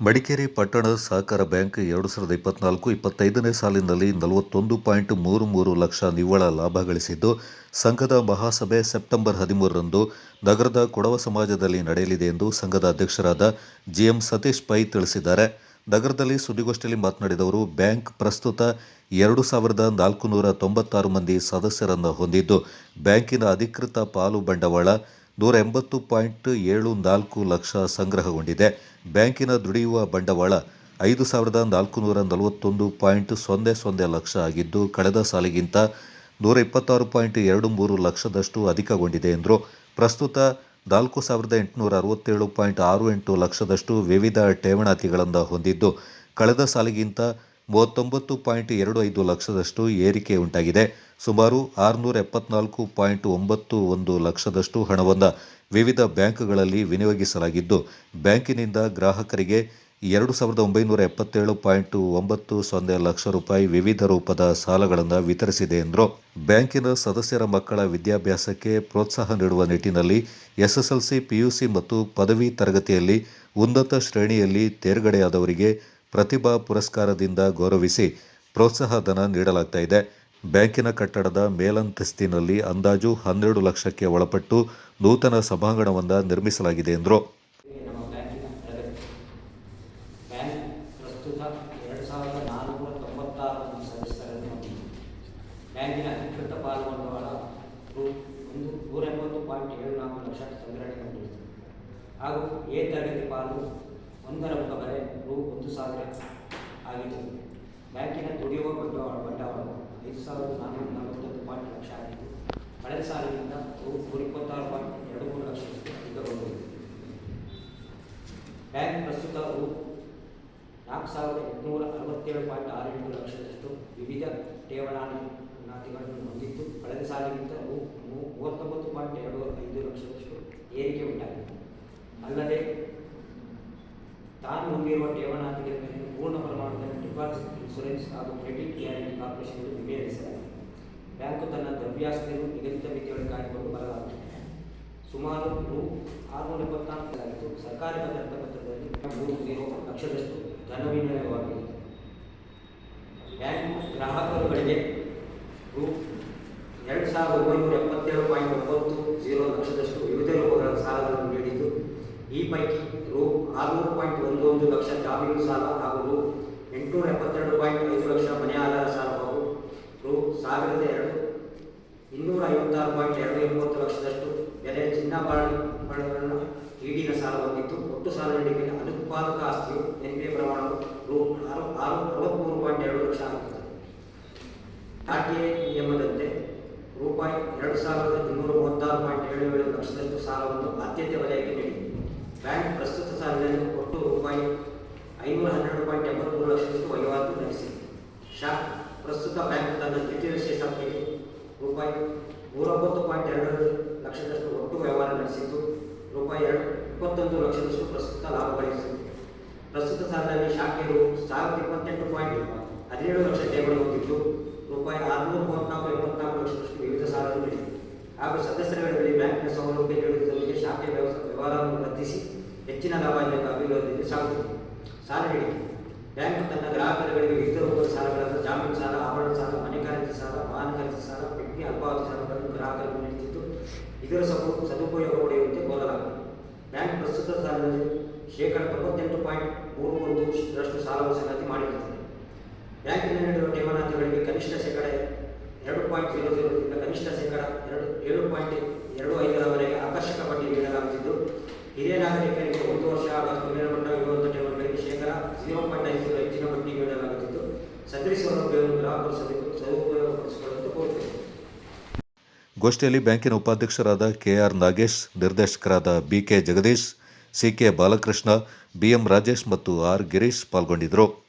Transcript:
ಮಡಿಕೇರಿ ಪಟ್ಟಣ ಸಹಕಾರ ಬ್ಯಾಂಕ್ ಎರಡು ಸಾವಿರದ ಇಪ್ಪತ್ನಾಲ್ಕು ಇಪ್ಪತ್ತೈದನೇ ಸಾಲಿನಲ್ಲಿ ನಲವತ್ತೊಂದು ಪಾಯಿಂಟ್ ಮೂರು ಮೂರು ಲಕ್ಷ ನಿವ್ವಳ ಲಾಭ ಗಳಿಸಿದ್ದು, ಸಂಘದ ಮಹಾಸಭೆ ಸೆಪ್ಟೆಂಬರ್ ಹದಿಮೂರರಂದು ನಗರದ ಕೊಡವ ಸಮಾಜದಲ್ಲಿ ನಡೆಯಲಿದೆ ಎಂದು ಸಂಘದ ಅಧ್ಯಕ್ಷರಾದ ಜಿಎಂ ಸತೀಶ್ ಪೈ ತಿಳಿಸಿದ್ದಾರೆ. ನಗರದಲ್ಲಿ ಸುದ್ದಿಗೋಷ್ಠಿಯಲ್ಲಿ ಮಾತನಾಡಿದವರು ಬ್ಯಾಂಕ್ ಪ್ರಸ್ತುತ ಎರಡು ಸಾವಿರದ ನಾಲ್ಕುನೂರ ತೊಂಬತ್ತಾರು ಮಂದಿ ಸದಸ್ಯರನ್ನು ಹೊಂದಿದ್ದು, ಬ್ಯಾಂಕಿನ ಅಧಿಕೃತ ಪಾಲು ಬಂಡವಾಳ ನೂರ ಎಂಬತ್ತು ಪಾಯಿಂಟ್ ಏಳು ನಾಲ್ಕು ಲಕ್ಷ ಸಂಗ್ರಹಗೊಂಡಿದೆ. ಬ್ಯಾಂಕಿನ ದುಡಿಯುವ ಬಂಡವಾಳ ಐದು ಸಾವಿರದ ನಾಲ್ಕುನೂರ ನಲವತ್ತೊಂದು ಪಾಯಿಂಟ್ ಸೊನ್ನೆ ಸೊನ್ನೆ ಲಕ್ಷ ಆಗಿದ್ದು, ಕಳೆದ ಸಾಲಿಗಿಂತ ನೂರ ಇಪ್ಪತ್ತಾರು ಪಾಯಿಂಟ್ ಎರಡು ಮೂರು ಲಕ್ಷದಷ್ಟು ಅಧಿಕಗೊಂಡಿದೆ ಎಂದರು. ಪ್ರಸ್ತುತ ನಾಲ್ಕು ಸಾವಿರದ ಎಂಟುನೂರ ಅರವತ್ತೇಳು ಪಾಯಿಂಟ್ ಆರು ಎಂಟು ಲಕ್ಷದಷ್ಟು ವಿವಿಧ ಠೇವಣಾತಿಗಳನ್ನು ಹೊಂದಿದ್ದು, ಕಳೆದ ಸಾಲಿಗಿಂತ ಮೂವತ್ತೊಂಬತ್ತು ಪಾಯಿಂಟ್ ಎರಡು ಐದು ಲಕ್ಷದಷ್ಟು ಏರಿಕೆ ಉಂಟಾಗಿದೆ. ಸುಮಾರು ಆರುನೂರ ಎಪ್ಪತ್ನಾಲ್ಕು ಪಾಯಿಂಟ್ ಒಂಬತ್ತು ಒಂದು ಲಕ್ಷದಷ್ಟು ಹಣವನ್ನು ವಿವಿಧ ಬ್ಯಾಂಕ್ಗಳಲ್ಲಿ ವಿನಿಯೋಗಿಸಲಾಗಿದ್ದು, ಬ್ಯಾಂಕಿನಿಂದ ಗ್ರಾಹಕರಿಗೆ ಎರಡು ಸಾವಿರದ ಒಂಬೈನೂರ ಎಪ್ಪತ್ತೇಳು ಪಾಯಿಂಟ್ ಒಂಬತ್ತು ಸೊನ್ನೆ ಲಕ್ಷ ರೂಪಾಯಿ ವಿವಿಧ ರೂಪದ ಸಾಲಗಳನ್ನು ವಿತರಿಸಿದೆ ಎಂದರು. ಬ್ಯಾಂಕಿನ ಸದಸ್ಯರ ಮಕ್ಕಳ ವಿದ್ಯಾಭ್ಯಾಸಕ್ಕೆ ಪ್ರೋತ್ಸಾಹ ನೀಡುವ ನಿಟ್ಟಿನಲ್ಲಿ ಎಸ್ಎಸ್ಎಲ್ಸಿ, ಪಿಯುಸಿ ಮತ್ತು ಪದವಿ ತರಗತಿಯಲ್ಲಿ ಉನ್ನತ ಶ್ರೇಣಿಯಲ್ಲಿ ತೇರ್ಗಡೆಯಾದವರಿಗೆ ಪ್ರತಿಭಾ ಪುರಸ್ಕಾರದಿಂದ ಗೌರವಿಸಿ ಪ್ರೋತ್ಸಾಹ ಧನ ನೀಡಲಾಗ್ತಾ ಇದೆ. ಬ್ಯಾಂಕಿನ ಕಟ್ಟಡದ ಮೇಲಂತಸ್ತಿನಲ್ಲಿ ಅಂದಾಜು ಹನ್ನೆರಡು ಲಕ್ಷಕ್ಕೆ ಒಳಪಟ್ಟು ನೂತನ ಸಭಾಂಗಣವನ್ನು ನಿರ್ಮಿಸಲಾಗಿದೆ ಎಂದರು. ಹಾಗೂ ಎ ಪಾಲು ಒಂದರ ಮುಖಬೆಲೆ ರು ಒಂದು ಸಾವಿರ ಆಗಿದೆ ಬ್ಯಾಂಕಿನ ದುಡಿಯುವ ಬಂಡವಾಳ ಬಂಡವಾಳ ಐದು ಸಾವಿರದ ನಾನ್ನೂರ ನಲವತ್ತೊಂದು ಪಾಯಿಂಟ್ ಲಕ್ಷ ಆಗಿದ್ದು ಕಳೆದ ಸಾಲಿನಿಂದ ರು ನೂರ ಇಪ್ಪತ್ತಾರು ಪಾಯಿಂಟ್ ಎರಡು ಮೂರು ಲಕ್ಷದಷ್ಟು ಅಧಿಕಗೊಂಡಿದೆ. ಬ್ಯಾಂಕ್ ಪ್ರಸ್ತುತ ರು ನಾಲ್ಕು ಸಾವಿರದ ಎಂಟುನೂರ ಅರವತ್ತೇಳು ಪಾಯಿಂಟ್ ಆರು ಎಂಟು ಲಕ್ಷದಷ್ಟು ವಿವಿಧ ಠೇವಣಾತಿಗಳನ್ನು ಹೊಂದಿದ್ದು ಕಳೆದ ಸಾಲಿಗಿಂತ ರು ಮೂವತ್ತೊಂಬತ್ತು ಪಾಯಿಂಟ್ ಎರಡು ಐದು ಲಕ್ಷದಷ್ಟು ಏರಿಕೆ ಉಂಟಾಗಿದೆ. ಅಲ್ಲದೆ ಠೇವಣ ಠೇವಣಾತಿಗಳ ಮೇಲೆ ಪೂರ್ಣ ಪ್ರಮಾಣದ ಡಿಪಾಸಿಟ್ ಇನ್ಶೂರೆನ್ಸ್ ಹಾಗೂ ಕ್ರೆಡಿಟ್ ಗ್ಯಾರಂಟಿ ಕಾರ್ಪೊರೇಷನ್ ವಿಮೆ ನಡೆಸಲಾಗಿದೆ ಬ್ಯಾಂಕು ತನ್ನ ದ್ರವ್ಯಾಸ್ತಿಯನ್ನು ನಿಗದಿತ ಮಿತಿಯೊಳಗೆ ಕಾಯ್ದುಕೊಂಡು ಬರಲಾಗುತ್ತದೆ ಸುಮಾರು ರು ಆರುನೂರ ಇಪ್ಪತ್ನಾಲ್ಕು ಆಗಿದ್ದು ಸರ್ಕಾರಿ ಭದ್ರತಾ ಪತ್ರದಲ್ಲಿ ಮೂರು ಜೀರೋ ಲಕ್ಷದಷ್ಟು ಧನ ವಿನಿಯೋಗವಾಗಿದೆ ಬ್ಯಾಂಕ್ ಗ್ರಾಹಕರುಗಳಿಗೆ ರು ಎರಡು ಸಾವಿರದ ಒಂಬೈನೂರ ಎಪ್ಪತ್ತೇಳು ಪಾಯಿಂಟ್ ಒಂಬತ್ತು ಜೀರೋ ಲಕ್ಷದಷ್ಟು ವಿವಿಧ ರೂಪಗಳ ಸಾಲಗಳನ್ನು ನೀಡಿದ್ದು, ಈ ಪೈಕಿ ರು ಆರುನೂರು ಪಾಯಿಂಟ್ ಒಂದು ಲಕ್ಷ ಸಾಲ ಹಾಗೂ ಎಂಟುನೂರ ಎಪ್ಪತ್ತೆರಡು ಪಾಯಿಂಟ್ ಐದು ಲಕ್ಷ ಮನೆ ಆಧಾರ ಸಾಲ ಹಾಗೂ ರು ಸಾವಿರದ ಎರಡು ಇನ್ನೂರ ಐವತ್ತಾರು ಪಾಯಿಂಟ್ ಎರಡು ಎಂಬತ್ತು ಲಕ್ಷದಷ್ಟು ಬೆಲೆ ಚಿನ್ನಾಭರಣಗಳನ್ನು ಈಡಿನ ಸಾಲ ಹೊಂದಿದ್ದು ಒಟ್ಟು ಸಾಲ ನೀಡಿಕೆಯ ಅನುತ್ಪಾದಕ ಆಸ್ತಿಯು ಎನ್ ಬಿ ಪ್ರಮಾಣವು ರು ಆರು ಆರು ಅರವತ್ತ್ಮೂರು ಪಾಯಿಂಟ್ ಎರಡು ಲಕ್ಷ ಆಗುತ್ತದೆ. ಆರ್ ಟಿ ಐ ನಿಯಮದಂತೆ ರೂಪಾಯಿ ಎರಡು ಸಾವಿರದ ಇನ್ನೂರ ಮೂವತ್ತಾರು ಪಾಯಿಂಟ್ ಏಳು ಏಳು ಲಕ್ಷದಷ್ಟು ಸಾಲವನ್ನು ಆದ್ಯತೆ ವಲಯಕ್ಕೆ ನೀಡಿದೆ ಬ್ಯಾಂಕ್ ಪ್ರಸ್ತುತ ಸಾಲಿನಲ್ಲಿ ಒಟ್ಟು ರೂಪಾಯಿ ಐನೂರ ಹನ್ನೆರಡು ಪಾಯಿಂಟ್ ಎಂಬತ್ಮೂರು ಲಕ್ಷದಷ್ಟು ವಹಿವಾಟು ನಡೆಸಿದೆ ಶಾಕ್ ಪ್ರಸ್ತುತ ಬ್ಯಾಂಕ್ ತನ್ನ ದ್ವಿತೀಯ ಶೇಷಾಪ್ತಿಗೆ ರೂಪಾಯಿ ನೂರೊಂಬತ್ತು ಪಾಯಿಂಟ್ ಎರಡು ಲಕ್ಷದಷ್ಟು ಒಟ್ಟು ವ್ಯವಹಾರ ನಡೆಸಿದ್ದು, ರೂಪಾಯಿ ಎರಡು ಇಪ್ಪತ್ತೊಂದು ಲಕ್ಷದಷ್ಟು ಪ್ರಸ್ತುತ ಲಾಭ ಗಳಿಸಿದೆ. ಪ್ರಸ್ತುತ ಸಾಲದಲ್ಲಿ ಶಾಖೆಯು ಸಾವಿರದ ಇಪ್ಪತ್ತೆಂಟು ಪಾಯಿಂಟ್ ಹದಿನೇಳು ಲಕ್ಷ ಠೇವಣಿ ಹೊಂದಿದ್ದು, ರೂಪಾಯಿ ಆರುನೂರ ಮೂವತ್ನಾಲ್ಕು ಎಂಬತ್ನಾಲ್ಕು ಲಕ್ಷದಷ್ಟು ವಿವಿಧ ಸಾಲಗಳು ನೀಡಿದೆ. ಹಾಗೂ ಸದಸ್ಯರುಗಳಲ್ಲಿ ಬ್ಯಾಂಕಿನ ಸೌಲಭ್ಯ ನೀಡುವುದರೊಂದಿಗೆ ಶಾಖೆ ವ್ಯವಸ್ಥೆ ವ್ಯವಹಾರವನ್ನು ವೃದ್ಧಿಸಿ ಹೆಚ್ಚಿನ ಲಾಭದಾಯಕ ಅಭಿವೃದ್ಧಿಗೆ ಸಾಗುತ್ತದೆ ಸಾಲ ನೀಡಿಕೆ ಬ್ಯಾಂಕ್ ತನ್ನ ಗ್ರಾಹಕರುಗಳಿಗೆ ವಿವಿಧ ರೂಪದ ಸಾಲಗಳಾದ ಜಾಮೀನು ಸಾಲ, ಆಭರಣ ಸಾಲ ವ್ಯಕ್ತಿ ಅಲ್ಪಾವಧಿ ಸಾಲಗಳನ್ನು ಗ್ರಾಹಕರಿಗೆ ನೀಡುತ್ತಿದ್ದು, ಇದರ ಸಪೋ, ಸದುಪಯೋಗ ಪಡೆಯುವಂತೆ ಕೋರಲಾಗಿದೆ ಬ್ಯಾಂಕ್ ಪ್ರಸ್ತುತ ಸಾಲಿನಲ್ಲಿ ಶೇಕಡ ತೊಂಬತ್ತೆಂಟು ಪಾಯಿಂಟ್ ಮೂರು ಒಂದರಷ್ಟು ಸಾಲವು ಸಂಗತಿ ಮಾಡಿರುತ್ತದೆ. ಬ್ಯಾಂಕಿನ ನೀಡಿರುವ ಠೇವಣಾತಿಗಳಿಗೆ ಕನಿಷ್ಠ ಶೇಕಡ ಎರಡು ಪಾಯಿಂಟ್ ಜೀರೋ ಜೀರೋದಿಂದ ಕನಿಷ್ಠ ಶೇಕಡ ಎರಡು, ಏಳು ಪಾಯಿಂಟ್ ಎರಡು ಐದರವರೆಗೆ ಆಕರ್ಷಕ ಬಡ್ಡಿ ನೀಡಲಾಗುತ್ತಿದ್ದು, ಹಿರಿಯ ನಾಗರಿಕರಿಗೆ ಒಂದು ವರ್ಷ ಮತ್ತು ಮೇಲ್ಪಟ್ಟ ಇರುವಂಥ ಠೇವಣಿಗಳಿಗೆ ಶೇಕಡ ಜೀರೋ ಪಾಯಿಂಟ್ ಐದು ಹೆಚ್ಚಿನ ಬಡ್ಡಿ ನೀಡಲಾಗುತ್ತಿದ್ದು ಸದರಿ ಸೌಲಭ್ಯವನ್ನು ಗ್ರಾಹಕರು ಸದು ಕೋರುತ್ತೇವೆ ಗೋಷ್ಠಿಯಲ್ಲಿ ಬ್ಯಾಂಕಿನ ಉಪಾಧ್ಯಕ್ಷರಾದ ಕೆಆರ್ ನಾಗೇಶ್, ನಿರ್ದೇಶಕರಾದ BK Jagadish, CK Balakrishna, BM Rajesh ಮತ್ತು ಆರ್ ಗಿರೀಶ್ ಪಾಲ್ಗೊಂಡಿದ್ದರು.